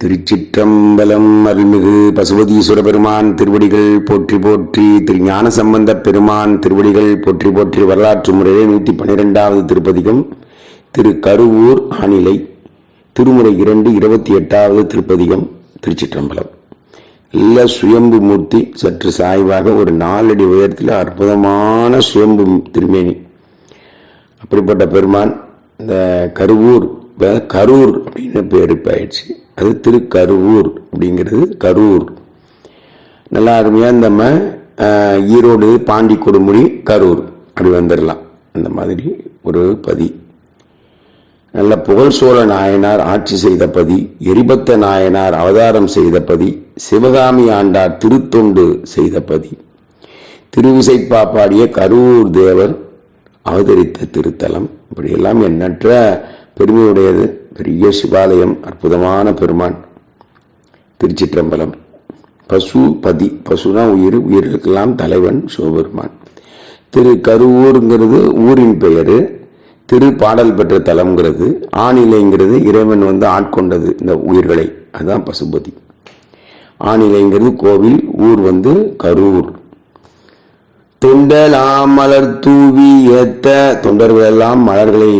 திருச்சிற்றம்பலம் அருள்மிகு பசுபதீஸ்வர பெருமான் திருவடிகள் போற்றி போற்றி திரு ஞான சம்பந்த பெருமான் திருவடிகள் போற்றி போற்றி வரலாற்று முறையே நூற்றி பன்னிரெண்டாவது திருப்பதிகம் திரு கருவூர் ஆணிலை திருமுறை இரண்டு இருபத்தி எட்டாவது திருப்பதிகம் திருச்சிற்றம்பலம். நல்ல சுயம்பு மூர்த்தி சற்று சாய்வாக ஒரு நாலடி உயரத்தில் அற்புதமான சுயம்பு திருமேனி. அப்படிப்பட்ட பெருமான் இந்த கருவூர் கரூர் அப்படின்னு பேர் இப்போ ஆயிடுச்சு. அது திருக்கருவூர் அப்படிங்கிறது கரூர். நல்லா அருமையாக நம்ம ஈரோடு பாண்டி கொடுமுடி கரூர். அப்படி வந்துடலாம் அந்த மாதிரி ஒரு பதி. நல்ல புகழ் சோழ நாயனார் ஆட்சி செய்த பதி எரிபத்த நாயனார் அவதாரம் செய்த பதி சிவகாமி ஆண்டார் திருத்தொண்டு செய்த பதி. திருவிசைப்பா பாடிய கரூர் தேவர் அவதரித்த திருத்தலம். இப்படியெல்லாம் எண்ணற்ற பெருமையுடையது. பெரிய சிவாலயம் அற்புதமான பெருமான் திருச்சிற்றம்பலம். பசு பதி பசுனா உயிர் உயிர்களுக்கெல்லாம் தலைவன் சிவபெருமான். திரு கருவூருங்கிறது ஊரின் பெயர் திரு பாடல் பெற்ற தலம்ங்கிறது ஆணிலைங்கிறது இறைவன் வந்து ஆட்கொண்டது இந்த உயிர்களை. அதுதான் பசுபதி. ஆணிலைங்கிறது கோவில் ஊர் வந்து கரூர். தொண்டலாம் மலர் தூவி ஏத்த தொண்டர்கள் எல்லாம் மலர்களை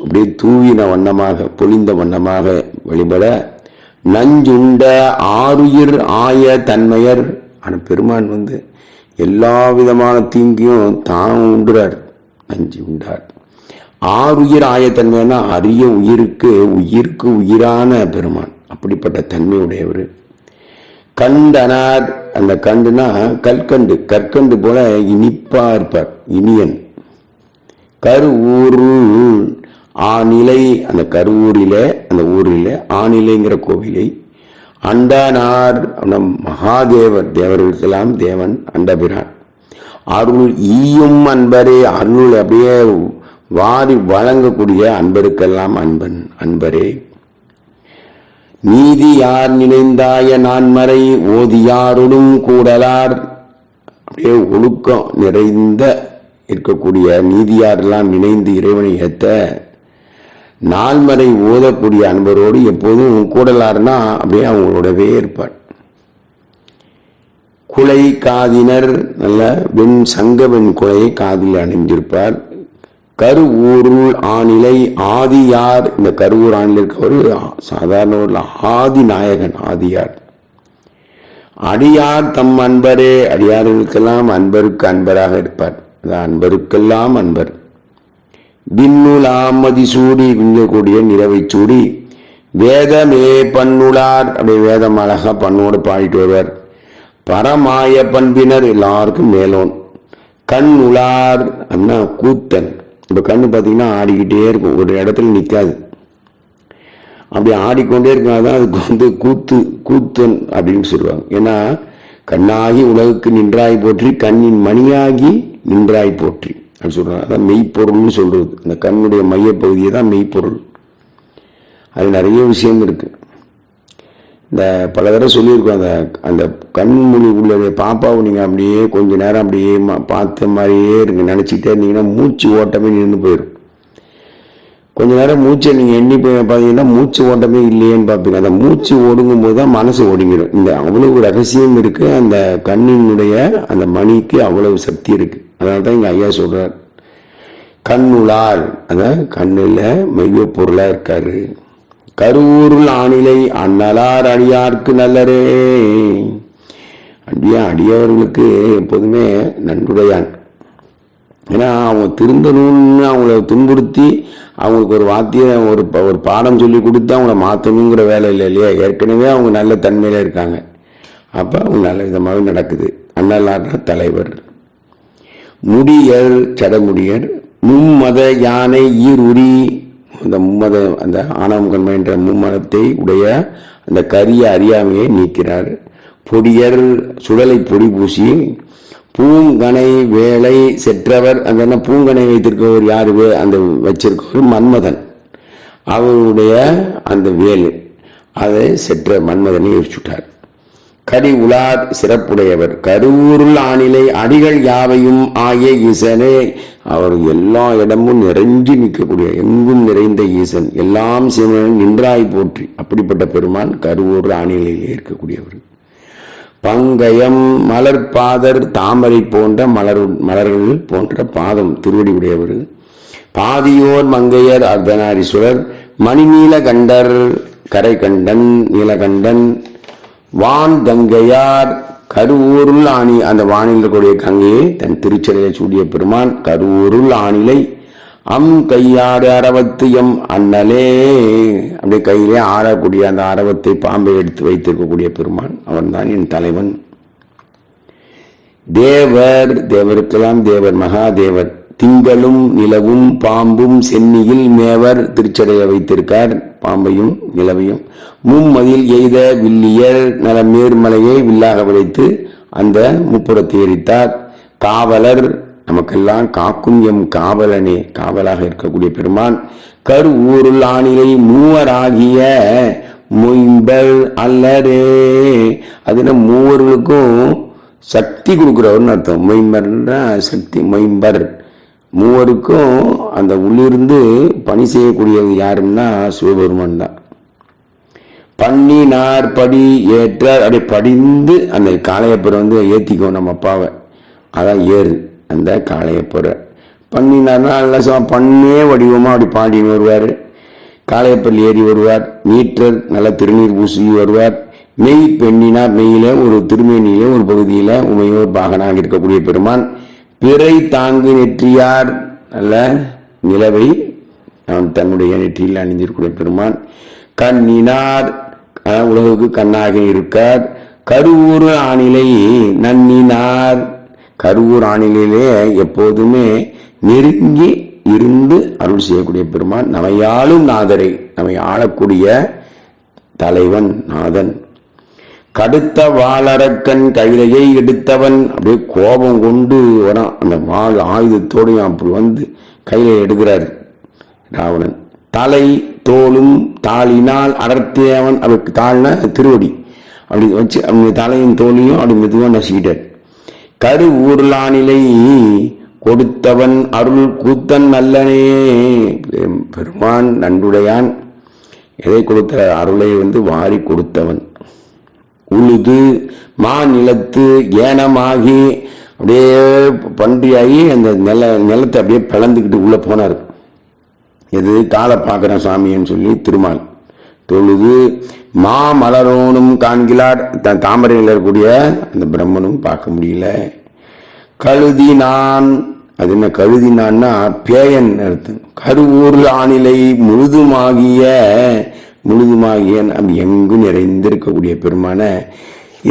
அப்படியே தூவின வண்ணமாக பொழிந்த வண்ணமாக வழிபட நஞ்சுண்ட ஆருயிர் ஆய தன்மையர் ஆனால் பெருமான் வந்து எல்லா விதமான தீங்கியும் தான் உண்டுறார் நஞ்சு உண்டார். ஆருயிர் ஆயத்தன்மைன்னா அரிய உயிருக்கு உயிருக்கு உயிரான பெருமான் அப்படிப்பட்ட தன்மையுடையவர். கண்டனார் அந்த கண்டுனா கற்கண்டு கற்கண்டு போல இனிப்பா இருப்பார் இனியன். கருவூருள் ஆநிலை அந்த கருவூரில அந்த ஊரில் ஆநிலைங்கிற கோவிலை அண்டானார் நம் மகாதேவர் தேவர்களுக்கெல்லாம் தேவன் அண்டபிரான். அருள் ஈயும் அன்பரே அருள் அப்படியே வாரி வழங்கக்கூடிய அன்பருக்கெல்லாம் அன்பன் அன்பரே. நீதி யார் நினைந்தாய நான்மறை ஓதியாருடும் கூடலார். அப்படியே ஒழுக்கம் நிறைந்த இருக்கக்கூடிய நீதியாரெல்லாம் நினைந்து இறைவனை ஏத்த நால்மறை ஓதக்கூடிய அன்பரோடு எப்போதும் கூடலார்னா அப்படியே அவங்களோடவே இருப்பார். குலை காதினர் நல்ல வெண் சங்க வெண் குலையை காதில் அணிந்திருப்பார். கருவூருள் ஆணிலை ஆதியார் இந்த கருவூர் ஆணில் ஒரு சாதாரண ஒரு ஆதி நாயகன் ஆதியார். அடியார் தம் அன்பரே. அடியார்களுக்கெல்லாம் அன்பருக்கு அன்பராக இருப்பார். அன்பருக்கெல்லாம் அன்பர். விண்ணுலாம் மதிசூடி விண்ணக்கூடிய நிலவை சூடி வேதமே பண்ணுளார். அப்படி வேதம் அழகா பண்ணோடு பாடிட்டு வருவார். பரமாய பண்பினர் எல்லாருக்கும் மேலோன். கண் உளார் அண்ணா கூத்தன். இப்போ கண்ணு பார்த்தீங்கன்னா ஆடிக்கிட்டே இருக்கும். ஒரு இடத்துல நிற்காது அப்படி ஆடிக்கொண்டே இருக்காதான் அதுக்கு வந்து கூத்து கூத்தன் அப்படின்னு சொல்லுவாங்க. ஏன்னா கண்ணாகி உலகுக்கு நின்றாய் போற்றி கண்ணின் மணியாகி நின்றாய் போற்றி அப்படின்னு சொல்றாங்க. அதான் மெய்ப்பொருள்னு சொல்றது. அந்த கண்ணுடைய மையப்பகுதியை தான் மெய்ப்பொருள். அது நிறைய விஷயம் இருக்குது இந்த பல தடவை சொல்லியிருக்கோம் அந்த அந்த கண்மொழி உள்ள பாப்பாவை நீங்கள் அப்படியே கொஞ்சம் நேரம் அப்படியே பார்த்த மாதிரியே இருக்கு. நினச்சிக்கிட்டே இருந்தீங்கன்னா மூச்சு ஓட்டமே நின்று போயிடும் கொஞ்ச நேரம் மூச்சை நீங்கள் எண்ணி போய் பார்த்தீங்கன்னா மூச்சு ஓட்டமே இல்லையேன்னு பார்ப்பீங்க. அந்த மூச்சு ஒடுங்கும் போது தான் மனசு ஒடுங்கிடும் இந்த அவ்வளவு ரகசியம் இருக்குது அந்த கண்ணினுடைய அந்த மணிக்கு அவ்வளவு சக்தி இருக்குது அதனால தான் இங்கே ஐயா சொல்கிறார் கண்ணுளார் அதான் கண்ணில் மைய பொருளாக இருக்காரு. கருவூருள் ஆணிலை அண்ணலார் அடியார்க்கு நல்லரே. அடியா அடியவர்களுக்கு எப்போதுமே நன்றுடையான் ஏன்னா அவங்க திருந்தணும்னு அவங்கள துன்புறுத்தி அவங்களுக்கு ஒரு வாத்திய ஒரு ஒரு பாடம் சொல்லி கொடுத்து அவங்கள மாற்றணுங்கிற வேலை இல்லை இல்லையா? ஏற்கனவே அவங்க நல்ல தன்மையில இருக்காங்க. அப்போ அவங்க நல்ல விதமாக நடக்குது. அண்ணலார்னா தலைவர். முடியர் சடமுடியர். மும்மத யானை ஈருரி அந்த மும்மத அந்த ஆணவம் என்ற மும்மதத்தை உடைய அந்த கரிய அறியாமையை நீக்கிறார். பொடியர் சுடலை பொடி பூசி பூங்கனை வேலை செற்றவர் அந்த என்ன பூங்கனை வைத்திருக்கவர் யாரு? அந்த வச்சிருக்கவர் மன்மதன். அவருடைய அந்த வேலு அதை செற்ற மன்மதனை எரிச்சுட்டார். கரி உலார் சிறப்புடையவர். கருவூருள் ஆணிலை அடிகள் யாவையும் ஆகிய ஈசனே அவர் எல்லா இடமும் நிறைஞ்சு நிற்கக்கூடிய எங்கும் நிறைந்த ஈசன். எல்லாம் சிவன் நின்றாய் போற்றி. அப்படிப்பட்ட பெருமான் கருவூர் ஆணிலையிலே இருக்கக்கூடியவர். பங்கயம் மலர் பாதர் தாமரை போன்ற மலர் மலர்கள் போன்ற பாதம் திருவடி உடையவர் பாதியோர் மங்கையர் அர்த்தநாரீஸ்வரர் மணிநீல கண்டர் கரைகண்டன் நீலகண்டன் வான் கங்கையார் கருவூருள் ஆணி அந்த வானில் இருக்கக்கூடிய கங்கையை தன் திருச்சலையை சூடிய பெருமான் கருவூருள் ஆணிலை அம் கையாடு அரவத்து எம் அண்ணலே அப்படியே கையிலே ஆடக்கூடிய அந்த அரவத்தை பாம்பை எடுத்து வைத்திருக்கக்கூடிய பெருமான் அவன்தான் என் தலைவன். தேவர் தேவருக்கெல்லாம் தேவர் மகாதேவர். திங்களும் நிலவும் பாம்பும் சென்னியில் மேவர் திருச்சடையை வைத்திருக்கார். பாம்பையும் நிலவையும். மும்மதில் எய்த வில்லியர் நல மேர்மலையை வில்லாக விளைத்து அந்த முப்புறத்தை எரித்தார். காவலர் நமக்கெல்லாம் காக்கும் எம் காவலனே காவலாக இருக்கக்கூடிய பெருமான். கரு ஊருள் ஆணிலை மூவராகிய மொயம்பர் அல்லரே. அதுல மூவர்களுக்கும் சக்தி கொடுக்குறவர்னு அர்த்தம். மொயம்பர்னா சக்தி மொயம்பர். மூவருக்கும் அந்த உள்ளிருந்து பணி செய்யக்கூடியது யாருன்னா சிவபெருமான் தான். பண்ணி படி ஏற்றார். அப்படி படிந்து அந்த காளையப்பரை வந்து ஏத்திக்கோ நம்ம அப்பாவை. அதான் ஏறு அந்த காளையப்பரை பண்ணினார்னா நல்லா சும்மா பண்ணே வடிவமாக அப்படி பாடின்னு வருவார். காளையப்பல் ஏறி வருவார். நீற்றர் நல்ல திருநீர் பூசி வருவார். மெய் பெண்ணினா மெய்யில ஒரு திருமேனியிலே ஒரு பகுதியில் உமையோர் பாகனாக இருக்கக்கூடிய பெருமான். பிறை தாங்கு நெற்றியார் அல்ல நிலவை அவன் தன்னுடைய நெற்றியில் அணிந்திருக்கூடிய பெருமான். கண்ணினார் உலகுக்கு கண்ணாக இருக்கார். கருவூர் ஆணிலை நன்னினார் கருவூர் ஆணிலே எப்போதுமே நெருங்கி இருந்து அருள் செய்யக்கூடிய பெருமான். நமையாளும் நாதரை நம்மை ஆளக்கூடிய தலைவன் நாதன். கடுத்த வாளரக்கன் கைலையை எடுத்தவன். அப்படியே கோபம் கொண்டு வரான். அந்த வாள் ஆயுதத்தோடையும் அப்படி வந்து கையில எடுக்கிறார் ராவணன். தலை தோலும் தாளினால் அடர்த்தியவன் அவருக்கு தாழ்ன திருவடி. அப்படி வச்சு அவங்க தலையும் தோலையும் அப்படி மெதுவாக நசிக்கிட்டார். கரு ஊர்லானிலை கொடுத்தவன் அருள் கூத்தன் நல்லனே. பெருமான் நன்றுடையான். எதை கொடுத்த அருளை வந்து வாரி கொடுத்தவன். உழுது மா நிலத்து ஏனமாகி அப்படியே பன்றியாகி அந்த நில நிலத்தை அப்படியே பிளந்துக்கிட்டு உள்ளே போனார். எது? காலை பார்க்குறேன் சாமின்னு சொல்லி திருமால். தொழுது மா மலரோனும் காண்கிறார். த- தாமரையில் இருக்கக்கூடிய அந்த பிரம்மனும் பார்க்க முடியல. கழுதி நான் அது என்ன கழுதி நான்னா பேயன் அர்த்தம். கருவூர் ஆணிலை முழுதுமாகிய முழுதுமாகிய அப்படி எங்கும் நிறைந்திருக்கக்கூடிய பெருமான?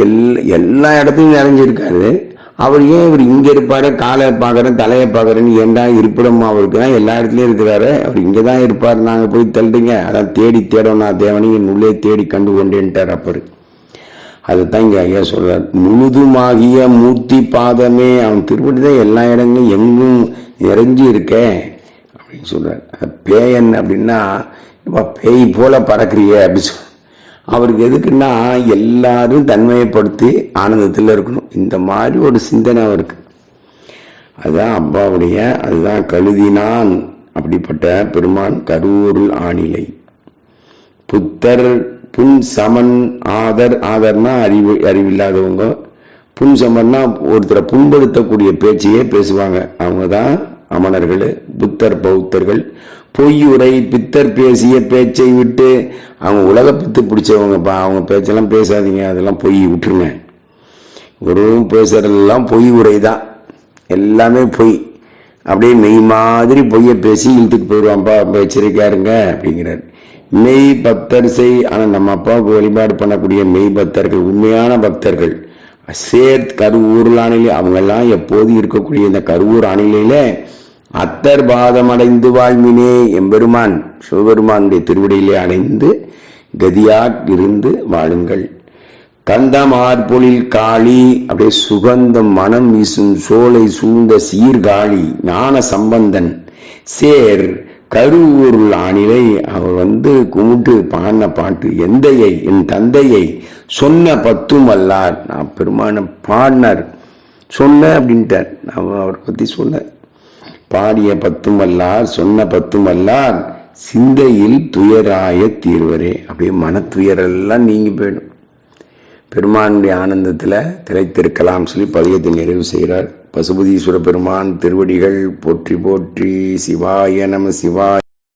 எல் எல்லா இடத்துலையும் நிறைஞ்சிருக்காரு. அவர் ஏன் இவர் இங்க இருப்பாரு? காலை பார்க்குறேன் தலையை பார்க்கறேன்னு ஏன்டா இருப்பிடம் அவருக்கு தான் எல்லா இடத்துலயும் இருக்கிறாரு. அவர் இங்கே தான் இருப்பார். நாங்க போய் தள்ளுங்க அதான் தேடி தேடணும் நான் தேவனை என் உள்ளே தேடி கண்டு கொண்டேன்ட்டார் அப்பரு. அதுதான் இங்கே ஐயா சொல்கிறார் முழுதுமாகிய மூர்த்தி பாதமே. அவன் திருப்பதி தான் எல்லா இடங்களும் எங்கும் நிறைஞ்சு இருக்கேன் அப்படின்னு சொல்கிறார் பேயன் அப்படின்னா இப்ப பேய் போல பறக்குறிய அப்படின்னு அவருக்கு எதுக்குன்னா எல்லாரும் தன்மையப்படுத்தி ஆனந்தத்தில் இருக்கணும். இந்த மாதிரி ஒரு சிந்தனை அவருக்கு. அதுதான் அப்பாவுடைய அதுதான் கழுதினான் அப்படிப்பட்ட பெருமான் கரூரில் ஆணிலை. புத்தர் புன் சமன் ஆதர் ஆதர்னா அறிவு அறிவில்லாதவங்க. புன் சமன்னா ஒருத்தரை புண்படுத்தக்கூடிய பேச்சையே பேசுவாங்க. அவங்க தான் அமணர்கள் புத்தர் பௌத்தர்கள் பொய்யுரை பித்தர் பேசிய பேச்சை விட்டு அவங்க உலக பித்து பிடிச்சவங்கப்பா அவங்க பேச்செல்லாம் பேசாதீங்க அதெல்லாம் பொய் விட்டுருங்க. ஒரு பேசுறதெல்லாம் பொய் உரை தான். எல்லாமே பொய். அப்படியே மெய் மாதிரி பொய்யை பேசி இழுத்துட்டு போயிடுவான்ப்பா அப்ப எச்சரிக்கையா இருங்க அப்படிங்கிறார். மெய் பக்தர் செய். ஆனா நம்ம அப்பாவுக்கு வழிபாடு பண்ணக்கூடிய மெய் பக்தர்கள் உண்மையான பக்தர்கள். சேர்த் கருவூர் அணிலே அவங்க எல்லாம் எப்போது இருக்கக்கூடிய இந்த கருவூர் அணிலையிலே அத்தர் பாதம் அடைந்து வாழ்மினே எம்பெருமான் சிவபெருமானுடைய திருவிடையிலே அடைந்து கதியாக் இருந்து வாழுங்கள். கந்தமார்பொழில் காளி அப்படியே சுகந்தம் மனம் வீசும் சோலை சூழ்ந்த சீர்காழி ஞான சம்பந்தன் சேர் கருவூருள் ஆணிலை அவர் வந்து கும்பிட்டு பாடின பாட்டு எந்தையை என் தந்தையை சொன்ன பத்தும் அல்லார். நான் பெருமான பாடினார். சொன்ன அப்படின்ட்டார். நான் அவரை பற்றி சொன்னேன் பாடிய பத்துமல்லார் சொன்ன பத்துமல்லார் சிந்தையில் துயராய தீர்வரே. அப்படியே மனத்துயரெல்லாம் நீங்கி போயிடும். பெருமானுடைய ஆனந்தத்துல திளைத்திருக்கலாம் சொல்லி பதியத்தை நிறைவு செய்கிறார். பசுபதீஸ்வர பெருமான் திருவடிகள் போற்றி போற்றி சிவாய நம சிவாய